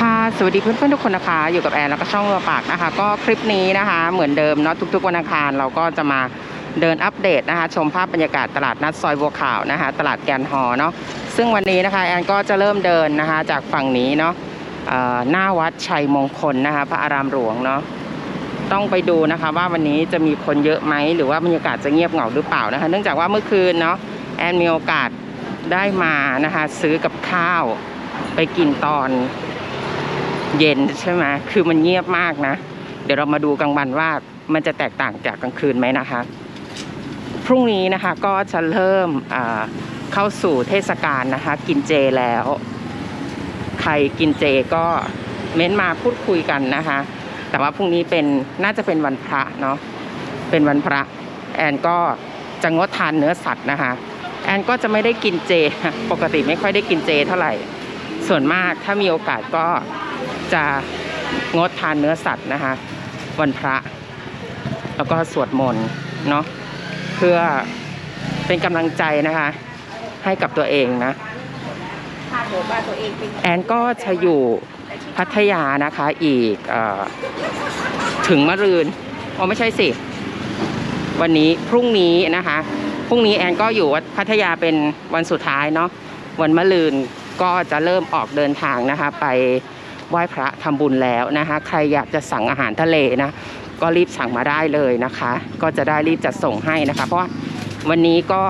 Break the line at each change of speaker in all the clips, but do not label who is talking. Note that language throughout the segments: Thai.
ค่ะ สวัสดีเพื่อนๆทุกคนนะคะ อยู่กับแอนแล้วก็ช่องรัวปากนะคะ ก็คลิปนี้นะคะ เหมือนเดิมเนาะทุกๆวันอังคารเราก็จะมาเดินอัปเดตนะคะ ชมภาพบรรยากาศตลาดนัดซอยบัวขาวนะคะ ตลาดแกนฮอเนาะซึ่งวันนี้นะคะแอนก็จะเริ่มเดินนะคะ จากฝั่งนี้เนาะหน้าวัดชัยมงคลนะคะ พระอารามหลวงเนาะต้องไปดูนะคะ ว่าวันนี้จะมีคนเยอะไหมหรือว่าบรรยากาศจะเงียบเหงาหรือเปล่านะคะ เนื่องจากว่าเมื่อคืนเนาะแอนมีโอกาสได้มานะคะ ซื้อกับข้าวไปกินตอน เย็นใช่ไหมคือมันเงียบมากนะ เดี๋ยวเรามาดูกลางวันว่ามันจะแตกต่างจากกลางคืนไหมนะคะ พรุ่งนี้นะคะก็จะเริ่มเข้าสู่เทศกาลนะคะ กินเจแล้ว ใครกินเจก็เม้นมาพูดคุยกันนะคะ แต่ว่าพรุ่งนี้เป็นน่าจะเป็นวันพระเนาะเป็นวันพระ แอนก็จะงดทานเนื้อสัตว์นะคะ แอนก็จะไม่ได้กินเจ ปกติไม่ค่อยได้กินเจเท่าไหร่ ส่วนมากถ้ามีโอกาสก็ จะงดทานเนื้อสัตว์นะคะ วันพระ แล้วก็สวดมนต์เนาะเพื่อเป็นกำลังใจนะคะ ให้กับตัวเองนะแอนก็จะอยู่พัทยานะคะอีกออถึงมะรืนอ๋อไม่ใช่สิ วันนี้พรุ่งนี้นะคะพรุ่งนี้แอนก็อยู่วัดพัทยาเป็นวันสุดท้ายเนาะวันมะรืนก็จะเริ่มออกเดินทางนะคะไป ไหว้พระทำบุญแล้วนะคะ ใครอยากจะสั่งอาหารทะเลนะ ก็รีบสั่งมาได้เลยนะคะ ก็จะได้รีบจัดส่งให้นะคะ เพราะวันนี้ก็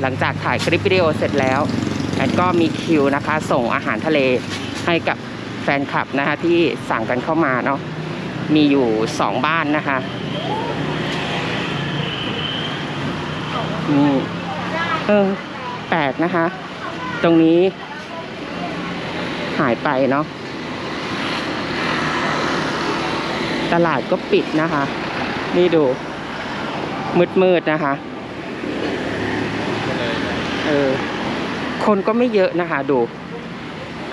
หลังจากถ่ายคลิปวิดีโอเสร็จแล้วแอนก็มีคิวนะคะ ส่งอาหารทะเลให้กับแฟนคลับนะคะที่สั่งกันเข้ามาเนาะมีอยู่สองบ้านนะคะนี่เออแปลกนะคะ ตรงนี้หายไปเนาะ ตลาดก็ปิดนะคะ นี่ดู มืดๆนะคะ เออ คนก็ไม่เยอะนะคะ ดู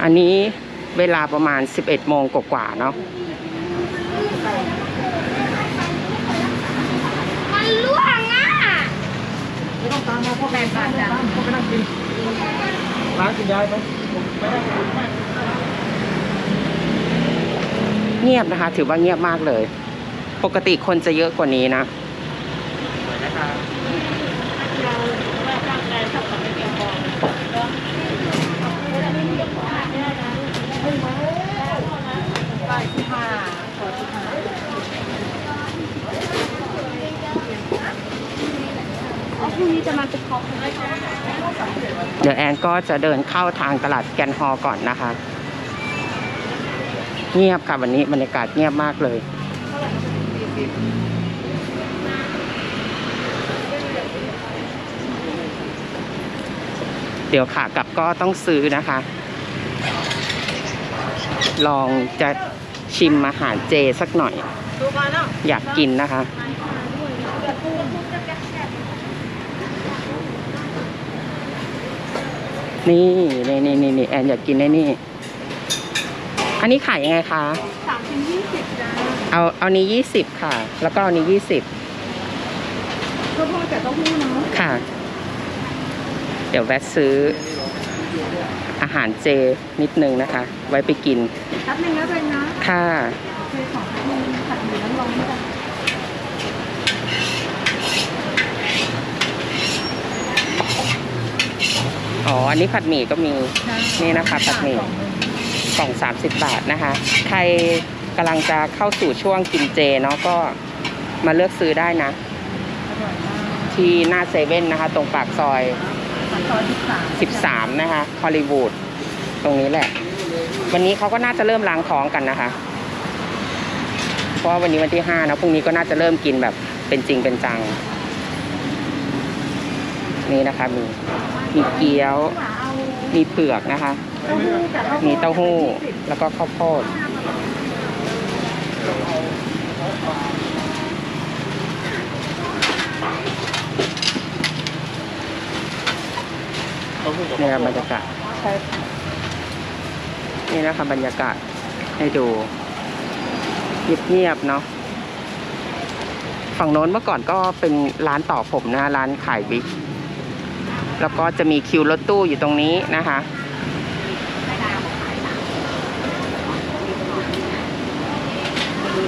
อันนี้เวลาประมาณ 11โมงกว่าๆเนาะ
มันล่วงอะไม่ต้องตามมาพ่อแม่บ้านจ้ะ
ก็ไปนั่งกินร้านคุณยายไหมผมไปนั่งกิน
เงียบนะคะ ถือว่าเงียบมากเลย ปกติคนจะเยอะกว่านี้นะ
บ่ายสิบห้าขอสิบห้าพรุ่งนี้จะมาเป็นคอปไหมคะ
เดี๋ยวแอนก็จะเดินเข้าทางตลาดแกนฮอก่อนนะคะ เงียบค่ะวันนี้บรรยากาศเงียบมากเลย เดี๋ยวขากลับก็ต้องซื้อนะคะ ลองจะชิมอาหารเจสักหน่อย อยากกินนะคะนี่นี่นี่นี่นี่แอนอยากกินไอ้นี่ อันนี้ขายยังไงคะ
สามชิ้นยี่สิบจ้า
เอาเอานี้ยี่สิบค่ะ แล้วก็เอานี้ยี่สิบ
ข้าวโพดกับเต้าหู้เนาะ
ค่ะ เดี๋ยวแวะซื้ออาหารเจนิดนึงนะคะ ไว้ไปกิน
แป๊บนึงนะเป็นนะ
ค่ะ
เคยของแป๊บนึงผัดหมี่น้ำร้อนจ้ะ
อ๋อ อันนี้ผัดหมี่ก็มี นี่นะคะผัดหมี่
สองหนึ่ง
กล่อง 30 บาทนะคะ ใครกำลังจะเข้าสู่ช่วงกินเจเนาะก็มาเลือกซื้อได้นะ ที่หน้าเซเว่นนะคะ ตรงปากซอย
สิบสาม
13 นะคะฮอลลีวูดตรงนี้แหละ วันนี้เขาก็น่าจะเริ่มล้างท้องกันนะคะ เพราะวันนี้วันที่ 5 นะพรุ่งนี้ก็น่าจะเริ่มกินแบบเป็นจริงเป็นจัง นี่นะคะมีมีเกี๊ยว มีเผือกนะคะ มีเต้าหู้แล้วก็ข้าวโพดนี่ครับบรรยากาศนี่นะคะบรรยากาศให้ดูเงียบๆเนาะฝั่งโน้นเมื่อก่อนก็เป็นร้านต่อผมนะร้านขายวิกแล้วก็จะมีคิวรถตู้อยู่ตรงนี้นะคะ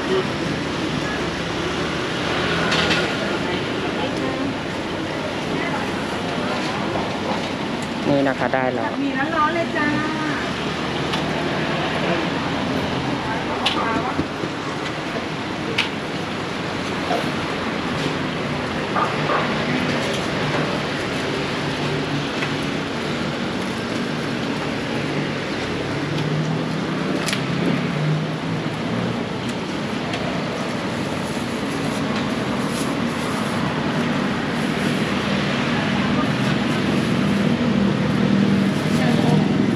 นี่นะคะได้แล้ว
มีร้อนๆเลยจ้า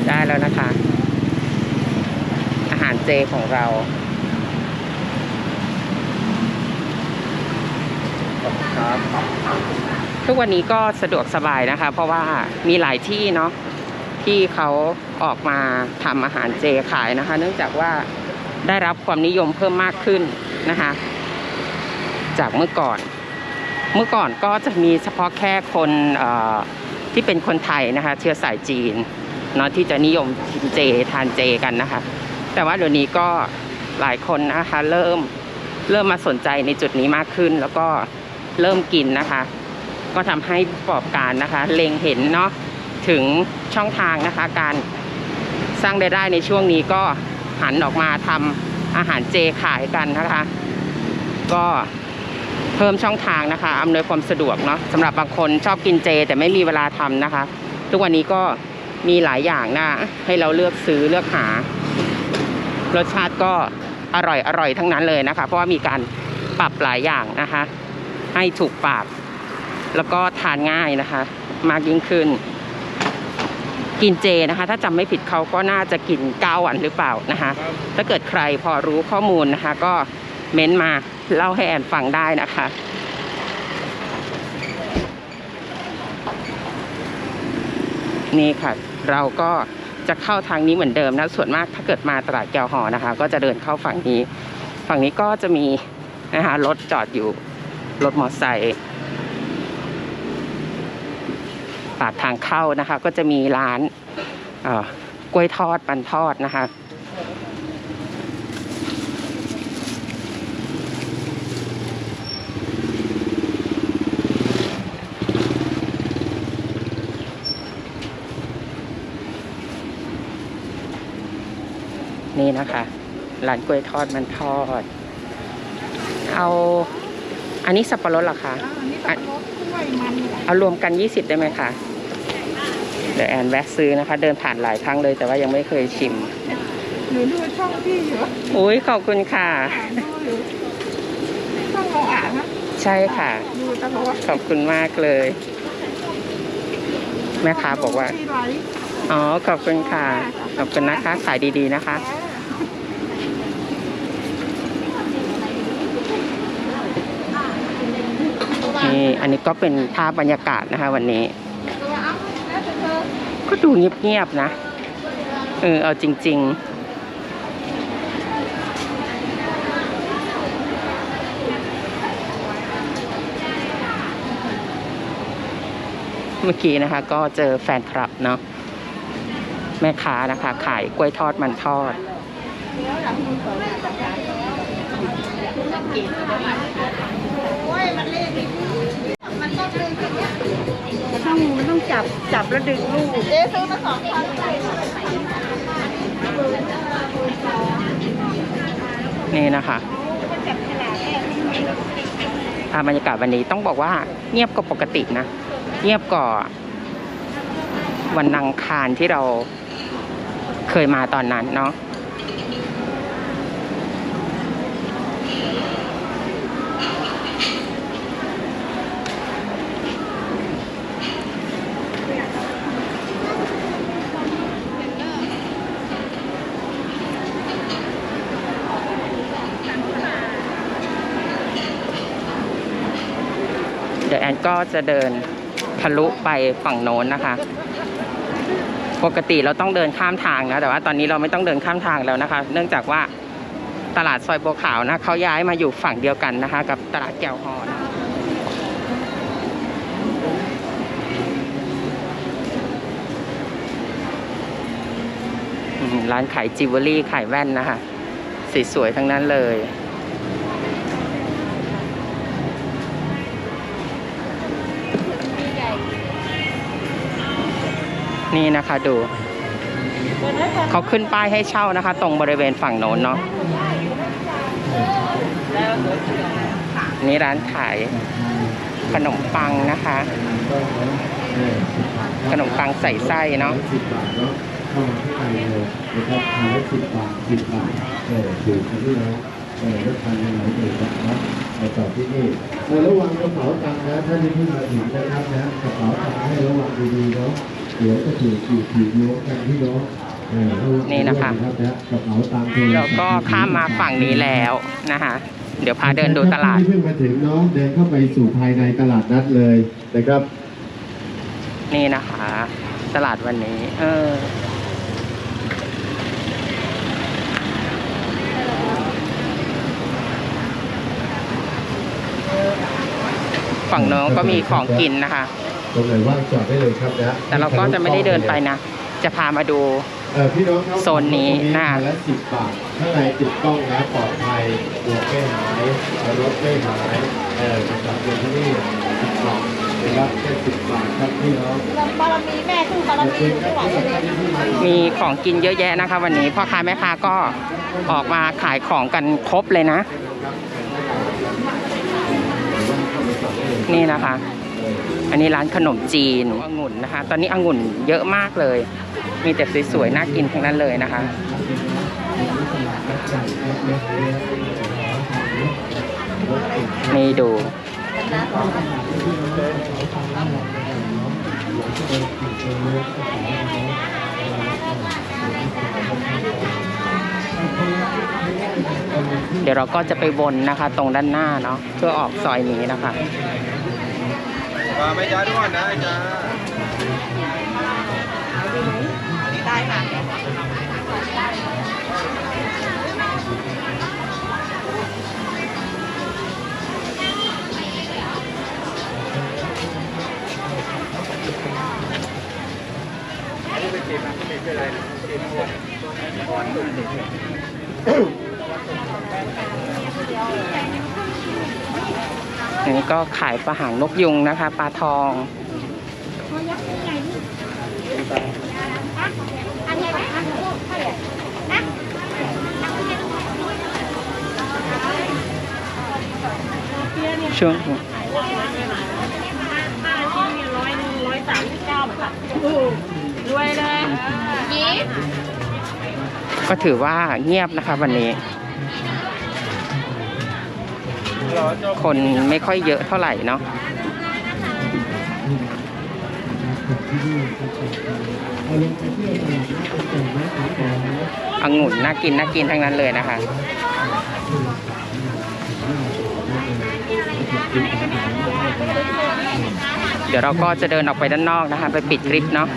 ได้ แล้วนะคะ อาหารเจของเรา
ครับ
ทุกวันนี้ก็สะดวกสบายนะคะ เพราะว่ามีหลายที่เนาะที่เขาออกมาทำอาหารเจขายนะคะ เนื่องจากว่าได้รับความนิยมเพิ่มมากขึ้นนะคะ จากเมื่อก่อน เมื่อก่อนก็จะมีเฉพาะแค่คนเอ่อที่เป็นคนไทยนะคะ เชื้อสายจีน เนาะที่จะนิยมกินเจทานเจกันนะคะ แต่ว่าเดี๋ยวนี้ก็หลายคนนะคะ เริ่มเริ่มมาสนใจในจุดนี้มากขึ้น แล้วก็เริ่มกินนะคะ ก็ทำให้ประกอบการนะคะ เล็งเห็นเนาะถึงช่องทางนะคะ การสร้างรายได้ในช่วงนี้ก็หันออกมาทำอาหารเจขายกันนะคะ ก็เพิ่มช่องทางนะคะอำนวยความสะดวกเนาะสำหรับบางคนชอบกินเจแต่ไม่มีเวลาทำนะคะ ทุกวันนี้ก็ มีหลายอย่างนะ ให้เราเลือกซื้อเลือกหารสชาติก็อร่อยอร่อยทั้งนั้นเลยนะคะ เพราะว่ามีการปรับหลายอย่างนะคะ ให้ถูกปาก แล้วก็ทานง่ายนะคะ มากยิ่งขึ้น กินเจนะคะ ถ้าจำไม่ผิดเขาก็น่าจะกินเก้าวันหรือเปล่านะคะ ถ้าเกิดใครพอรู้ข้อมูลนะคะ ก็เม้นมาเล่าให้แอนฟังได้นะคะนี่ค่ะ เราก็จะเข้าทางนี้เหมือนเดิมนะ ส่วนมากถ้าเกิดมาตลาดแก้วหอนะคะ ก็จะเดินเข้าฝั่งนี้ ฝั่งนี้ก็จะมีนะคะรถจอดอยู่รถมอเตอร์ไซค์ปากทางเข้านะคะ ก็จะมีร้านกล้วยทอดปันทอดนะคะ นี่นะคะร้านกล้วยทอดมันทอด เอาอันนี้สับปะรดเหรอคะ
อันนี้สับปะรดกล้วยมัน
เอารวมกัน 20 ได้ไหมคะ เดี๋ยวแอนแวะซื้อนะคะ เดินผ่านหลายครั้งเลยแต่ว่ายังไม่เคยชิม
หนูดูช่องพี่อยู่
อุ้ยขอบคุณค่ะ
อ่านดูอยู่ช่องเราอ่านนะ
ใช่ค่ะ
ดูตลอด
ขอบคุณมากเลย แม่ค้าบอกว่า
ที่ไลฟ์
อ๋อ ขอบคุณค่ะ ขอบคุณนะคะ ขายดีๆนะคะ นี่ อันนี้ก็เป็นภาพบรรยากาศนะคะ วันนี้ ก็ดูเงียบๆนะ เออ เอาจริง ๆเมื่อกี้นะคะก็เจอแฟนคลับเนาะแม่ค้านะคะ ขายกล้วยทอดมันทอด มัน
ต้องมันต้องจับจับแล้วดึงลูกเอ๊ซื้อมาสองพัน
นี่นะคะภาบรรยากาศวันนี้ต้องบอกว่าเงียบกว่าปกตินะ เงียบกว่าวันนังคารที่เราเคยมาตอนนั้นเนาะ ดี๋ยวแอนก็จะเดินทะลุไปฝั่งโน้นนะคะ ปกติเราต้องเดินข้ามทางนะ แต่ว่าตอนนี้เราไม่ต้องเดินข้ามทางแล้วนะคะ เนื่องจากว่าตลาดซอยบัวขาวนะเขาย้ายมาอยู่ฝั่งเดียวกันนะคะ กับตลาดแก้วฮอนะร้านขายจิวเวลรี่ขายแว่นนะคะสวยๆทั้งนั้นเลย นี่นะคะดู เขาขึ้นป้ายให้เช่านะคะ ตรงบริเวณฝั่งโน้นเนาะนี่ร้านขายขนมปังนะคะ ขนมปังใส่ไส้เนาะ
เข้ามาข้างในเลยนะครับทานได้สิบบาทสิบบาทเออถูกกันที่แล้วเออรถทานยังไงเองนะครับไปต่อที่นี่เออระวังกระเป๋าตังค์นะท่านที่เพิ่งมาถึงนะครับนะกระเป๋าตังค์ให้ระวังดีๆเนาะ เดี๋ยวจะถูกถูกถูกโยกกันที่เนาะเออระวัง
นี่นะคะ
ด้วยนะกระเป๋าตังค์โทรศัพท์
แล้วก็ข้ามมาฝั่งนี้แล้วนะคะเดี๋ยวพาเดินดูตลาด
ท่นที่เพิ่งมาถึงเนาะเดินเข้าไปสู่ภายในตลาดนัดเลยนะครับ
นี่นะคะ ตลาดวันนี้ เออฝั่งโน้นก็มีของกินนะคะ
ตรงไหนว่างจอดได้เลยครับนะ
แต่เราก็จะไม่ได้เดินไปนะ จะพามาดู
เออพี่น้องครับ
โซนนี้
ตรง
น่ะ
ละสิบบาทข้างในติดกล้องนะปลอดภัยหมวกไม่หายรถไม่หายเออจะกลับเดินที่นี่สิบบาทนะครับแค่สิบบาทครับพี่น้อง
บารมีแม่คือบารมีหนูไม่ไหวเลย
มีของกินเยอะแยะนะคะ วันนี้พ่อค้าแม่ค้าก็ออกมาขายของกันครบเลยนะ นี่นะคะ อันนี้ร้านขนมจีนองุ่นนะคะ ตอนนี้องุ่นเยอะมากเลย มีแต่สวยๆน่ากินทั้งนั้นเลยนะคะ นี่ดูเดี๋ยวเราก็จะไปวนนะคะ ตรงด้านหน้าเนาะเพื่อออกซอยนี้นะคะ
ไม่จ้าด้วยนะจ้า
ขายปลาหางนกยุงนะคะ ปลาทอง
อันนี้อันนี้เท่าไหร่นะ
ช่วง
ยี่
ก็ถือว่าเงียบนะคะวันนี้ คนไม่ค่อยเยอะเท่าไหร่เนาะองุ่นน่ากินน่ากินทั้งนั้นเลยนะคะเดี๋ยวเราก็จะเดินออกไปด้านนอกนะคะ ไปปิดคลิปเนาะ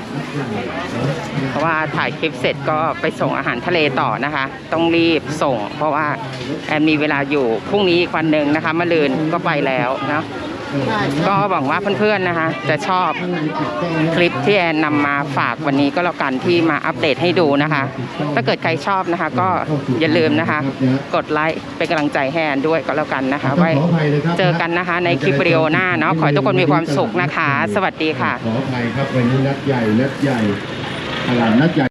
เพราะว่าถ่ายคลิปเสร็จก็ไปส่งอาหารทะเลต่อนะคะ ต้องรีบส่ง เพราะว่าแอนมีเวลาอยู่พรุ่งนี้อีกวันหนึ่งนะคะมะรืนก็ไปแล้วเนาะ ก็หวังว่าเพื่อนๆนะคะ จะชอบคลิปที่แอนนำมาฝากวันนี้ก็แล้วกันที่มาอัปเดตให้ดูนะคะ ถ้าเกิดใครชอบนะคะ ก็อย่าลืมนะคะ กดไลค์เป็นกำลังใจให้แอนด้วยก็แล้วกันนะคะ ไว้เจอกันนะคะ ในคลิปวิดีโอหน้าเนาะขอให้ทุกคนมีความสุขนะคะ สวัสดีค่ะ
ขออภัยครับวันนี้นัดใหญ่นัดใหญ่ตลาดนัดใหญ่